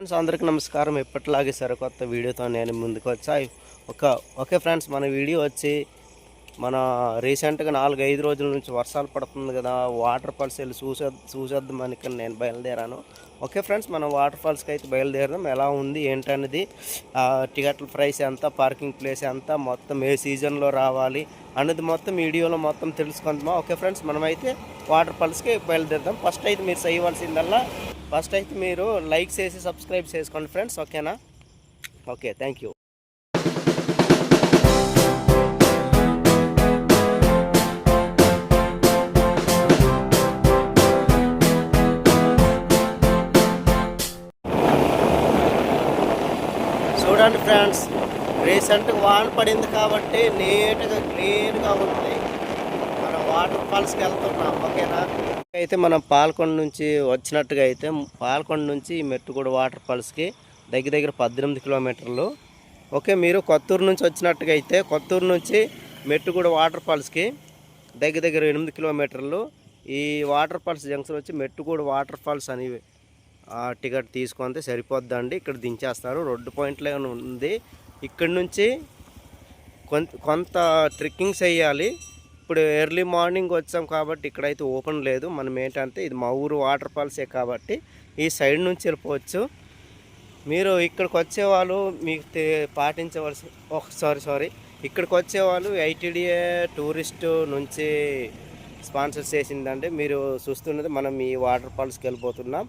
Friends అందరికీ నమస్కారం. ఎప్పటిలాగే సరికొత్త వీడియోతో నేను ముందుకు వచ్చా. ఒక ఓకే ఫ్రెండ్స్ మన వీడియో వచ్చి మన రీసెంట్గా నాలుగు ఐదు రోజుల నుంచి వర్షాలు పడుతుంది కదా వాటర్ ఫాల్స్ వెళ్ళి చూసే చూసేద్దామని నేను బయలుదేరాను. ఓకే ఫ్రెండ్స్ మనం వాటర్ ఫాల్స్కి అయితే బయలుదేరదాం. ఎలా ఉంది ఏంటనేది ఆ, టికెట్ల ప్రైస్ ఎంత పార్కింగ్ ప్లేస్ ఎంత మొత్తం ఏ సీజన్లో రావాలి అనేది మొత్తం వీడియోలో మొత్తం తెలుసుకుందామా? ఓకే ఫ్రెండ్స్ మనమైతే వాటర్ ఫాల్స్కి బయలుదేరదాం. ఫస్ట్ అయితే మీరు చేయవలసిందల్లా ఫస్ట్ అయితే మీరు లైక్ చేసి సబ్స్క్రైబ్ చేసుకోండి ఫ్రెండ్స్ ఓకేనా? Okay thank you. చూడండి ఫ్రెండ్స్ రీసెంట్గా వాన పడింది కాబట్టి నీట్గా క్లీన్గా ఉంది. వాటర్ ఫాల్స్కి వెళ్తున్నాం ఓకేనా? అయితే మనం పాల్కొండ నుంచి వచ్చినట్టుగా అయితే పాల్కొండ నుంచి మెట్టుగూడ వాటర్ ఫాల్స్కి దగ్గర దగ్గర పద్దెనిమిది కిలోమీటర్లు. ఓకే మీరు కొత్తూరు నుంచి వచ్చినట్టుగా అయితే కొత్తూరు నుంచి మెట్టుగూడ వాటర్ ఫాల్స్కి దగ్గర దగ్గర ఎనిమిది కిలోమీటర్లు. ఈ వాటర్ ఫాల్స్ జంక్షన్ వచ్చి మెట్టుగూడ వాటర్ ఫాల్స్ అని ఆ టికెట్ తీసుకుంటే సరిపోద్దండి. ఇక్కడ దించేస్తారు. రోడ్డు పాయింట్లో ఉంది. ఇక్కడ నుంచి కొంత కొంత వేయాలి. ఇప్పుడు ఎర్లీ మార్నింగ్ వచ్చాం కాబట్టి ఇక్కడైతే ఓపెన్ లేదు. మనం ఏంటంటే ఇది మా ఊరు వాటర్ ఫాల్సే కాబట్టి ఈ సైడ్ నుంచి వెళ్ళిపోవచ్చు. మీరు ఇక్కడికి వచ్చేవాళ్ళు మీకు పాటించవలసి ఒక సారీ సారీ. ఇక్కడికి వచ్చేవాళ్ళు ఐటీడీఏ టూరిస్ట్ నుంచి స్పాన్సర్ చేసిందంటే మీరు చూస్తున్నది మనం ఈ వాటర్ ఫాల్స్కి వెళ్ళిపోతున్నాం.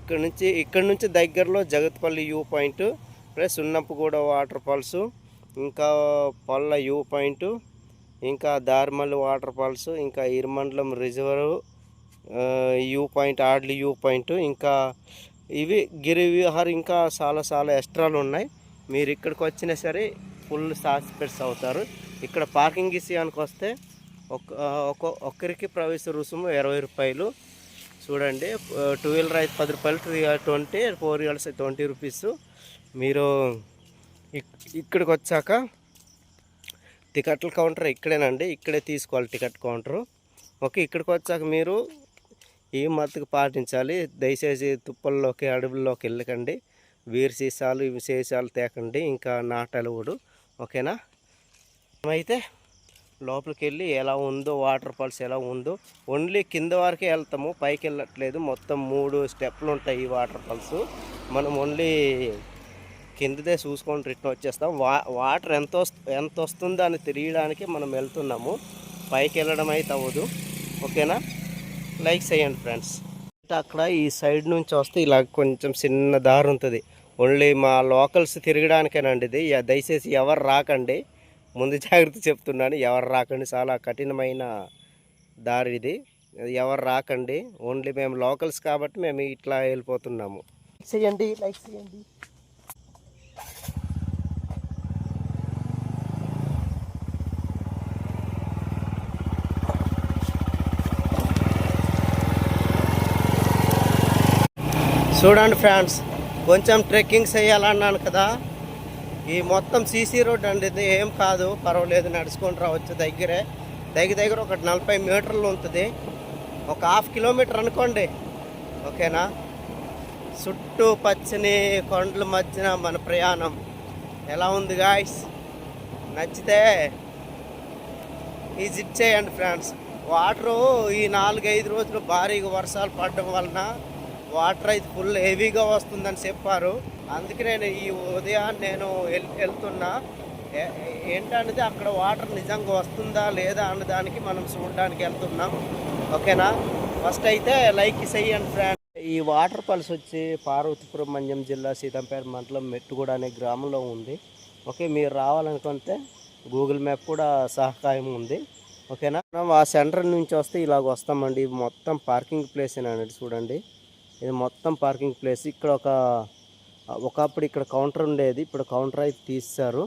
ఇక్కడ నుంచి ఇక్కడ నుంచి దగ్గరలో Jagatpalli view point plus ఉన్నప్పుగూడ water falls ఇంకా పల్ల వ్యూ పాయింట్ ఇంకా దార్మల్ వాటర్ ఫాల్స్ ఇంకా ఇరుమండలం రిజర్వ్ వ్యూ పాయింట్ ఆడ్లీ వ్యూ పాయింట్ ఇంకా ఇవి గిరి విహార్ ఇంకా చాలా చాలా ఎక్స్ట్రాలు ఉన్నాయి. మీరు ఇక్కడికి వచ్చినా సరే ఫుల్ సాటిస్ఫైడ్స్ అవుతారు. ఇక్కడ పార్కింగ్ విషయానికి వస్తే ఒక ఒక ఒక్కరికి ప్రవేశ రుసుము ఇరవై రూపాయలు. చూడండి టూ వీలర్ అయితే పది రూపాయలు త్రీ ట్వంటీ ఫోర్ వీలర్స్ అయితే ట్వంటీ రూపీస్. మీరు ఇక్- ఇక్కడికి వచ్చాక టికెట్ల కౌంటర్ ఇక్కడేనండి. ఇక్కడే తీసుకోవాలి టికెట్ కౌంటరు. ఓకే ఇక్కడికి వచ్చాక మీరు ఈ మత్తుకు పాటించాలి. దయచేసి తుప్పల్లోకి అడవుల్లోకి వెళ్ళకండి. వీరి సీసాలు ఇవి సీసాలు తేకండి. ఇంకా నాటలువుడు ఓకేనా? అయితే లోపలికి వెళ్ళి ఎలా ఉందో వాటర్ ఫాల్స్ ఎలా ఉందో ఓన్లీ కింద వరకే వెళ్తాము. పైకి వెళ్ళట్లేదు. మొత్తం మూడు స్టెప్లు ఉంటాయి ఈ వాటర్ ఫాల్స్. మనం ఓన్లీ కిందదే చూసుకొని రిటర్న్ వచ్చేస్తాం. వా వాటర్ ఎంత ఎంత వస్తుందో అని తెలియడానికి మనం వెళ్తున్నాము. పైకి వెళ్ళడం అయితే అవ్వదు. ఓకేనా? లైక్ చేయండి ఫ్రెండ్స్. అక్కడ ఈ సైడ్ నుంచి వస్తే ఇలా కొంచెం చిన్న దారి ఉంటుంది. ఓన్లీ మా లోకల్స్ తిరగడానికేనండి ఇది. దయచేసి ఎవరు రాకండి. ముందు జాగ్రత్త చెప్తున్నాను. ఎవరు రాకండి. చాలా కఠినమైన దారి ఇది. ఎవరు రాకండి. ఓన్లీ మేము లోకల్స్ కాబట్టి మేము ఇట్లా వెళ్ళిపోతున్నాము. చేయండి. లైక్ చేయండి. చూడండి ఫ్రెండ్స్ కొంచెం ట్రెక్కింగ్ చేయాలన్నాను కదా. ఈ మొత్తం సీసీ రోడ్ అండి ఇది ఏం కాదు పర్వాలేదు నడుచుకొని రావచ్చు దగ్గరే. దగ్గర దగ్గర ఒక నలభై మీటర్లు ఉంటుంది. ఒక హాఫ్ కిలోమీటర్ అనుకోండి ఓకేనా? చుట్టూ పచ్చని కొండల మధ్యన మన ప్రయాణం. ఎలా ఉంది గాయస్ నచ్చితే విజిట్ చేయండి ఫ్రెండ్స్. వాటరు ఈ నాలుగైదు రోజులు భారీగా వర్షాలు పడడం వలన వాటర్ అయితే ఫుల్ హెవీగా వస్తుందని చెప్పారు. అందుకే నేను ఈ ఉదయాన్ని నేను వెళ్తున్నా. ఏంటనేది అక్కడ వాటర్ నిజంగా వస్తుందా లేదా అన్న దానికి మనం చూడడానికి వెళ్తున్నాం. ఓకేనా? ఫస్ట్ అయితే లైక్ చేయండి ఫ్రెండ్. ఈ వాటర్ ఫాల్స్ వచ్చి పార్వతీపురం మంజం జిల్లా సీతంపేట మండలం మెట్టుగూడ అనే గ్రామంలో ఉంది. ఓకే మీరు రావాలనుకుంటే గూగుల్ మ్యాప్ కూడా సహకారం ఉంది. ఓకేనా? మనం ఆ సెంటర్ నుంచి వస్తే ఇలాగ వస్తామండి. మొత్తం పార్కింగ్ ప్లేస్ అని చూడండి. ఇది మొత్తం పార్కింగ్ ప్లేస్. ఇక్కడ ఒక ఒకప్పుడు ఇక్కడ కౌంటర్ ఉండేది. ఇప్పుడు కౌంటర్ అయితే తీస్తారు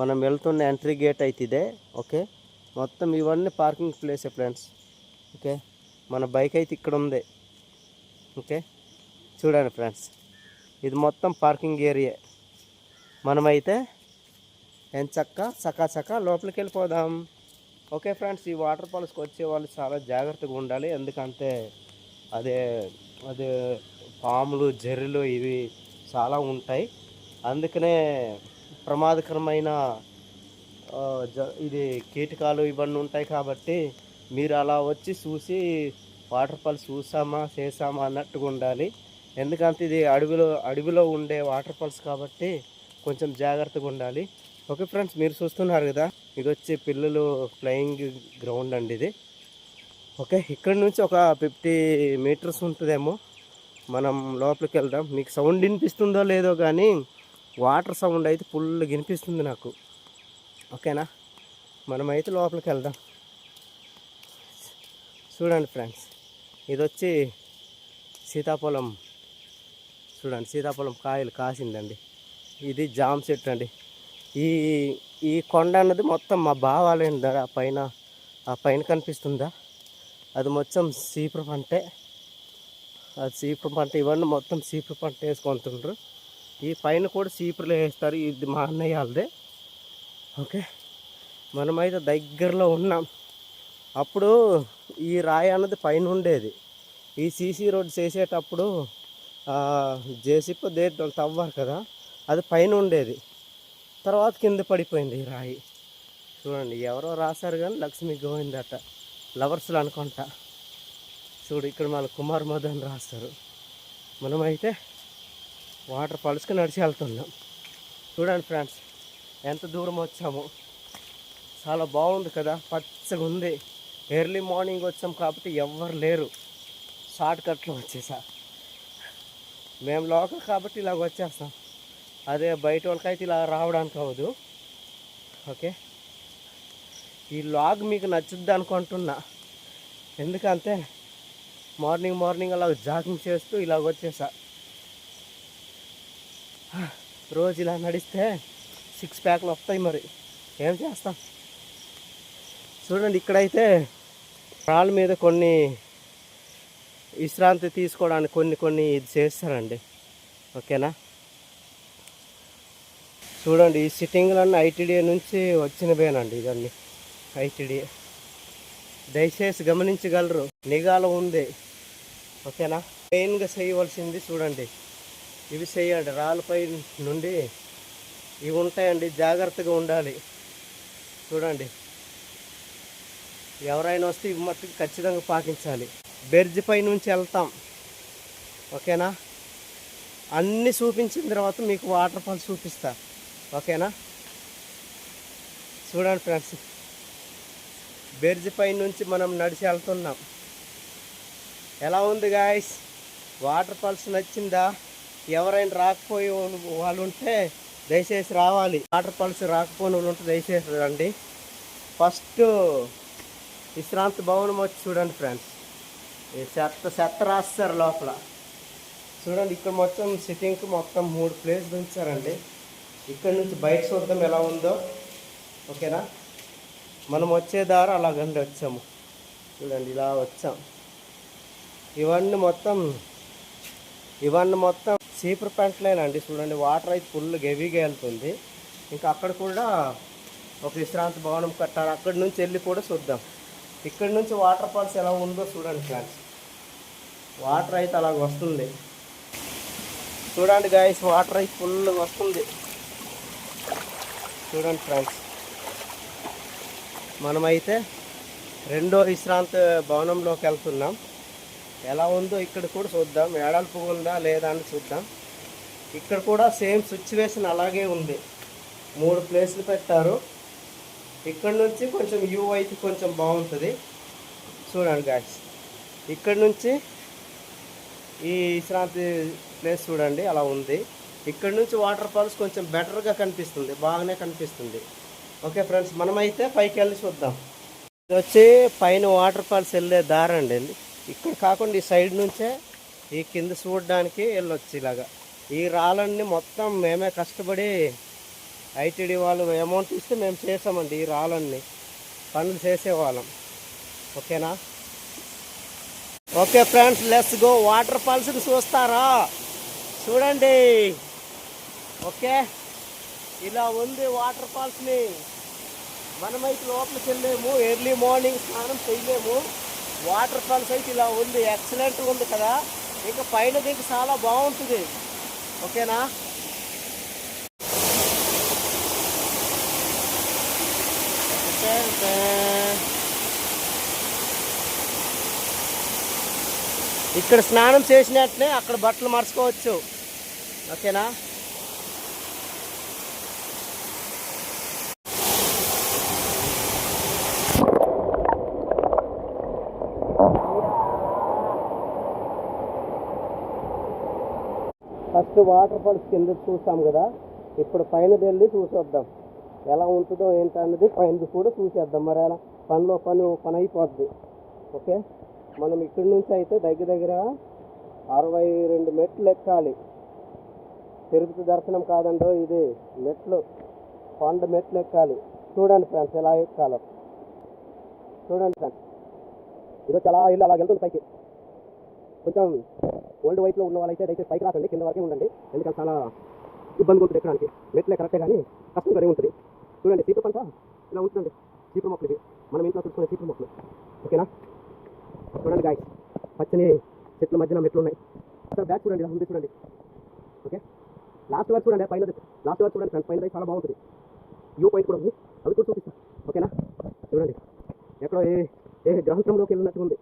మనం వెళ్తున్న ఎంట్రీ గేట్ అయితే ఇదే. ఓకే? మొత్తం ఇవన్నీ పార్కింగ్ ప్లేసే ఫ్రెండ్స్. ఓకే? మన బైక్ అయితే ఇక్కడ ఉంది. ఓకే? చూడండి ఫ్రెండ్స్. ఇది మొత్తం పార్కింగ్ ఏరియా. మనమైతే ఎంచక్క చక్క చక్కా లోపలికి వెళ్ళిపోదాం. ఓకే ఫ్రెండ్స్ ఈ వాటర్ ఫాల్స్కి వచ్చే వాళ్ళు చాలా జాగ్రత్తగా ఉండాలి. ఎందుకంటే అదే అదే పాములు జర్రెలు ఇవి చాలా ఉంటాయి. అందుకనే ప్రమాదకరమైన జ ఇది కీటకాలు ఇవన్నీ ఉంటాయి కాబట్టి మీరు అలా వచ్చి చూసి వాటర్ ఫాల్స్ చూసామా చేసామా అన్నట్టుగా ఉండాలి. ఎందుకంటే ఇది అడవిలో అడవిలో ఉండే వాటర్ ఫాల్స్ కాబట్టి కొంచెం జాగ్రత్తగా ఉండాలి. ఓకే ఫ్రెండ్స్ మీరు చూస్తున్నారు కదా ఇది వచ్చి పిల్లలు ప్లేయింగ్ గ్రౌండ్ అండి ఇది. ఓకే ఇక్కడ నుంచి ఒక ఫిఫ్టీ మీటర్స్ ఉంటుందేమో. మనం లోపలికి వెళ్దాం. మీకు సౌండ్ వినిపిస్తుందో లేదో కానీ వాటర్ సౌండ్ అయితే ఫుల్ వినిపిస్తుంది నాకు. ఓకేనా? మనమైతే లోపలికి వెళ్దాం. చూడండి ఫ్రెండ్స్ ఇది వచ్చి సీతాఫలం. చూడండి సీతాఫలం కాయలు కాసిందండి. ఇది జామ చెట్టు అండి. ఈ ఈ కొండ అన్నది మొత్తం మా బావాలేందా ఆ పైన ఆ పైన కనిపిస్తుందా? అది మొత్తం సీపురు పంటే అది సీపురు పంట ఇవన్నీ మొత్తం సీపురు పంట వేసుకుంటుండ్రు. ఈ పైన కూడా సీపురులు వేస్తారు ఇది మా అన్నయ్య వాళ్ళదే. ఓకే? మనమైతే దగ్గరలో ఉన్నాం. అప్పుడు ఈ రాయి అన్నది పైన ఉండేది. ఈ సీసీ రోడ్ చేసేటప్పుడు జేసీపీ దేంట్లో తవ్వారు కదా అది పైన ఉండేది. తర్వాత కింద పడిపోయింది ఈ రాయి. చూడండి ఎవరో రాశారు కానీ లక్ష్మి గోవిందట. లవర్స్లు అనుకుంటా. చూడు ఇక్కడ మన కుమార్ మదన్ రాస్తారు. మనమైతే వాటర్ ఫాల్స్కి నడిచి వెళ్తున్నాం. చూడండి ఫ్రెండ్స్ ఎంత దూరం వచ్చామో. చాలా బాగుంది కదా పచ్చగా ఉంది. ఎర్లీ మార్నింగ్ వచ్చాం కాబట్టి ఎవ్వరు లేరు. షార్ట్ కట్లో వచ్చేసా. మేము లోకల్ కాబట్టి ఇలాగ వచ్చేస్తాం. అదే బయట వాళ్ళకైతే ఇలా రావడానికి అవ్వదు. ఓకే? ఈ లాగ్ మీకు నచ్చుద్ది అనుకుంటున్నా. ఎందుకంటే మార్నింగ్ మార్నింగ్ అలా జాగింగ్ చేస్తూ ఇలాగ వచ్చేసా. రోజు ఇలా నడిస్తే సిక్స్ ప్యాక్లు వస్తాయి మరి. ఏం చేస్తాం? చూడండి ఇక్కడైతే రాళ్ళ మీద కొన్ని విశ్రాంతి తీసుకోవడానికి కొన్ని కొన్ని ఇది చేస్తారండి. ఓకేనా? చూడండి ఈ సిట్టింగ్లన్నీ ఐటీడీఏ నుంచి వచ్చినవేనండి ఇవన్నీ. ఐటీడీఏ దయచేసి గమనించగలరు నిఘాలో ఉంది. ఓకేనా? మెయిన్గా చేయవలసింది చూడండి. ఇవి చేయండి రాళ్ళపై నుండి ఇవి ఉంటాయండి జాగ్రత్తగా ఉండాలి. చూడండి. ఎవరైనా వస్తే ఇవి మట్టుకు ఖచ్చితంగా పాకించాలి. బెర్జ్ పై నుంచి వెళ్తాం. ఓకేనా? అన్నీ చూపించిన తర్వాత మీకు వాటర్ ఫాల్స్ చూపిస్తా. ఓకేనా? చూడండి ఫ్రెండ్స్. బెర్జ్ పై నుంచి మనం నడిచి వెళ్తున్నాం. ఎలా ఉంది గాయస్? వాటర్ ఫాల్స్ నచ్చిందా? ఎవరైనా రాకపోయే వాళ్ళు ఉంటే దయచేసి రావాలి. వాటర్ ఫాల్స్ రాకపోయిన వాళ్ళు ఉంటే దయచేసి రండి. ఫస్ట్ విశ్రాంతి భవనం వచ్చి చూడండి ఫ్రెండ్స్. ఈ చెత్త చెత్త రాస్తారు లోపల. చూడండి ఇక్కడ మొత్తం సిట్టింగ్కి మొత్తం మూడు ప్లేస్లు ఉంచారండి. ఇక్కడ నుంచి బయట చూద్దాం ఎలా ఉందో. ఓకేనా? మనం వచ్చే దారి అలాగండి వచ్చాము. చూడండి ఇలా వచ్చాం. ఇవన్నీ మొత్తం ఇవన్నీ మొత్తం సీపర్ ప్యాంట్లేనండి చూడండి వాటర్ అయితే ఫుల్ హెవీగా వెళ్తుంది. ఇంకా అక్కడ కూడా ఒక విశ్రాంతి భవనం కట్టాలి. అక్కడి నుంచి వెళ్ళి కూడా చూద్దాం. ఇక్కడి నుంచి వాటర్ ఫాల్స్ ఎలా ఉందో చూడండి ఫ్రెండ్స్. వాటర్ అయితే అలాగ వస్తుంది. చూడండి గాయస్ వాటర్ అయితే ఫుల్ వస్తుంది. చూడండి ఫ్రెండ్స్. మనమైతే రెండో విశ్రాంతి భవనంలోకి వెళ్తున్నాం. ఎలా ఉందో ఇక్కడ కూడా చూద్దాం. ఏడాల్పు ఉందా లేదా అని చూద్దాం. ఇక్కడ కూడా సేమ్ సిచ్యువేషన్ అలాగే ఉంది. మూడు ప్లేస్లు పెట్టారు. ఇక్కడ నుంచి కొంచెం వ్యూ అయితే కొంచెం బాగుంటుంది. చూడండి గాడ్స్ ఇక్కడ నుంచి ఈ విశ్రాంతి ప్లేస్ చూడండి అలా ఉంది. ఇక్కడ నుంచి వాటర్ ఫాల్స్ కొంచెం బెటర్గా కనిపిస్తుంది. బాగానే కనిపిస్తుంది. ఓకే ఫ్రెండ్స్ మనమైతే పైకి వెళ్ళి చూద్దాం. ఇది వచ్చి పైన వాటర్ ఫాల్స్ వెళ్ళే దారి అండి ఇక్కడ కాకుండా ఈ సైడ్ నుంచే ఈ కింద చూడడానికి వెళ్ళొచ్చు ఇలాగా. ఈ రాళ్ళన్నీ మొత్తం మేమే కష్టపడి ఐటీడీ వాళ్ళు అమౌంట్ ఇస్తే మేము చేసామండి ఈ రాళ్ళన్నీ. పనులు చేసేవాళ్ళం. ఓకేనా? Okay friends let's go water ఫాల్స్ని చూస్తారా? చూడండి. ఓకే? ఇలా ఉంది వాటర్ ఫాల్స్ని మనమైతే లోపలికి వెళ్ళలేము ఎర్లీ మార్నింగ్ స్నానం చేయలేము. వాటర్ ఫాల్స్ అయితే ఇలా ఉంది ఎక్సలెంట్ ఉంది కదా. ఇంకా పైన దిగి చాలా బాగుంటుంది. ఓకేనా? ఇక్కడ స్నానం చేసినట్లే అక్కడ బట్టలు మర్చుకోవచ్చు. ఓకేనా? ఫస్ట్ వాటర్ ఫాల్స్ కింద చూసాం కదా ఇప్పుడు పైన వెళ్ళి చూసేద్దాం. ఎలా ఉంటుందో ఏంటన్నది పైన కూడా చూసేద్దాం. మరి అలా పనిలో పని పని అయిపోద్ది. ఓకే? మనం ఇక్కడి నుంచి అయితే దగ్గర దగ్గర అరవై రెండు మెట్లు ఎక్కాలి. తిరుపతి దర్శనం కాదండో ఇది మెట్లు కొండ మెట్లు ఎక్కాలి. చూడండి ఫ్రెండ్స్ ఎలా ఎక్కాలో. చూడండి ఫ్రెండ్స్. ఇది చాలా ఇల్లు అలా వెళ్తుంది పైకి. కొంచెం ఓల్డ్ వయసులో ఉన్న వాళ్ళైతే దయచేసి పైకి రాకండి కింద వరకే ఉండండి. ఎందుకంటే చాలా ఇబ్బంది ఉంటుంది ఎక్కడానికి. మెట్లే కరెక్టే కానీ కష్టంగానే ఉంటుంది. చూడండి సీపు పంట ఇలా ఉంటుందండి. చీపురు మొక్కలు ఇవి. మనం ఇంట్లో చూసుకునే చీపురు మొక్కలు. ఓకేనా? చూడండి గాయ పచ్చని చెట్ల మధ్యన మెట్లు ఉన్నాయి. అక్కడ బ్యాక్ చూడండి ఉంది చూడండి. ఓకే? లాస్ట్ వరకు చూడండి పైన లాస్ట్ వరకు చూడండి ఫ్రెండ్స్ పైన చాలా బాగుంటుంది. వ్యూ పాయింట్ కూడా ఉంది. అవి కూడా చూపిస్తాను ఓకేనా? చూడండి. ఎక్కడో ఏ ఏ గ్రహంలోకి వెళ్ళినట్టు ఉంది.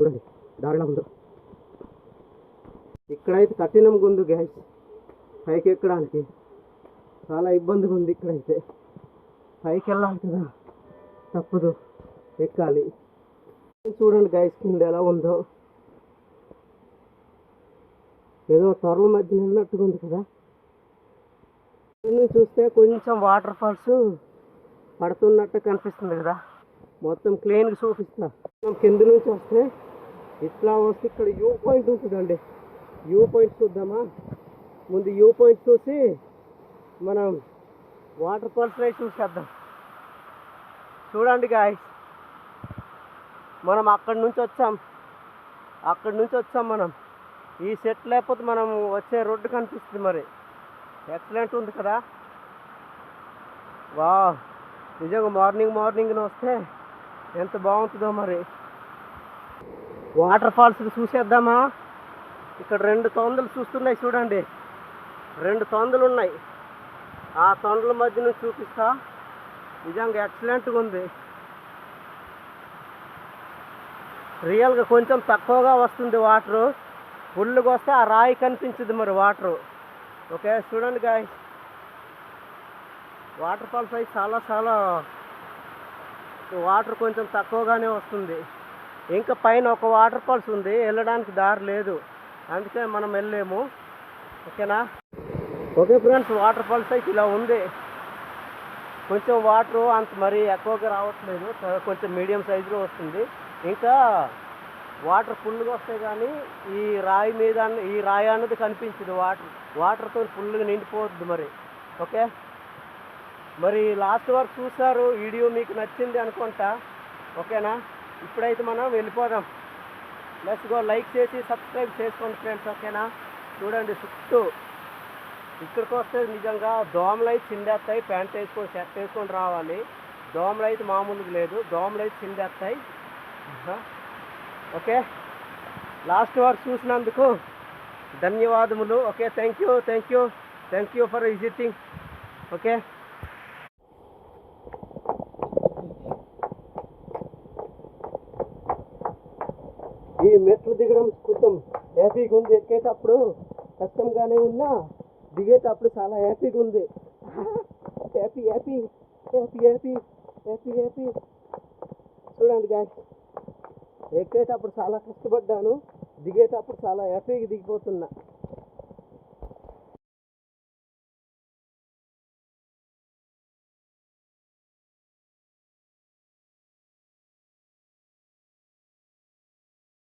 చూడండి దారిలా ఉందో. ఇక్కడైతే కఠినంగా ఉంది గ్యాస్ పైకి ఎక్కడానికి చాలా ఇబ్బందిగా ఉంది ఇక్కడైతే. పైకి వెళ్ళాలి కదా. తప్పదు. ఎక్కాలి. చూడండి గ్యాస్ కింద ఎలా ఉందో. ఏదో త్వరల మధ్య ఉన్నట్టుగా ఉంది కదా. చూస్తే కొంచెం వాటర్ ఫాల్స్ పడుతున్నట్టు కనిపిస్తుంది కదా. మొత్తం క్లీన్గా చూపిస్తా. మనం కింద నుంచి వస్తే ఇట్లా వస్తే ఇక్కడ యూ పాయింట్ ఉంటుందండి. యూ పాయింట్ చూద్దామా? ముందు యూ పాయింట్ చూసి మనం వాటర్ ఫాల్స్ అయితే చూసేద్దాం చూడండి గాయ్ మనం అక్కడి నుంచి వచ్చాం. అక్కడి నుంచి వచ్చాం మనం. ఈ సెట్ లేకపోతే మనం వచ్చే రోడ్డు కనిపిస్తుంది మరి. ఎక్సలెంట్ ఉంది కదా? వా నిజంగా మార్నింగ్ మార్నింగ్ వస్తే ఎంత బాగుంటుందో మరి. వాటర్ ఫాల్స్ చూసేద్దామా? ఇక్కడ రెండు తొందలు చూస్తున్నాయి చూడండి. రెండు తొందలు ఉన్నాయి. ఆ తొందల మధ్య నుంచి చూపిస్తా. నిజంగా ఎక్సలెంట్గా ఉంది. రియల్గా కొంచెం తక్కువగా వస్తుంది వాటరు ఫుల్గా వస్తే ఆ రాయి కనిపించదు మరి వాటరు ఓకే చూడండి గాయ వాటర్ ఫాల్స్ అయితే చాలా చాలా వాటర్ కొంచెం తక్కువగానే వస్తుంది. ఇంకా పైన ఒక వాటర్ ఫాల్స్ ఉంది వెళ్ళడానికి దారి లేదు. అందుకే మనం వెళ్ళలేము. ఓకేనా? ఓకే ఫ్రెండ్స్ వాటర్ ఫాల్స్ అయితే ఇలా ఉంది. కొంచెం వాటర్ అంత మరీ ఎక్కువగా రావట్లేదు. కొంచెం మీడియం సైజులో వస్తుంది. ఇంకా వాటర్ ఫుల్గా వస్తాయి కానీ ఈ రాయి మీద ఈ రాయి అన్నది కనిపించదు వాటర్. వాటర్తో ఫుల్గా నిండిపోతుంది మరి. ఓకే? మరి లాస్ట్ వరకు చూసారు వీడియో మీకు నచ్చింది అనుకుంటా. ఓకేనా? ఇప్పుడైతే మనం వెళ్ళిపోదాం. ప్లస్ గో లైక్ చేసి సబ్స్క్రైబ్ చేసుకోండి ఫ్రెండ్స్ ఓకేనా చూడండి చుట్టూ. ఇక్కడికి వస్తే నిజంగా దోమలు అయితే చిందేస్తాయి ప్యాంట్ వేసుకొని షర్ట్ వేసుకొని రావాలి. దోమలు అయితే మామూలుగా లేదు దోమలు అయితే చిందేస్తాయి. ఓకే. లాస్ట్ వరకు చూసినందుకు ధన్యవాదములు. Okay thank you thank you thank you for visiting okay మెట్లు దిగడం కొంచెం హ్యాపీగా ఉంది ఎక్కేటప్పుడు కష్టంగానే ఉన్నా దిగేటప్పుడు చాలా హ్యాపీగా ఉంది. Happy happy happy happy happy happy. చూడండి గాయస్ ఎక్కేటప్పుడు చాలా కష్టపడ్డాను. దిగేటప్పుడు చాలా హ్యాపీగా దిగిపోతున్నా.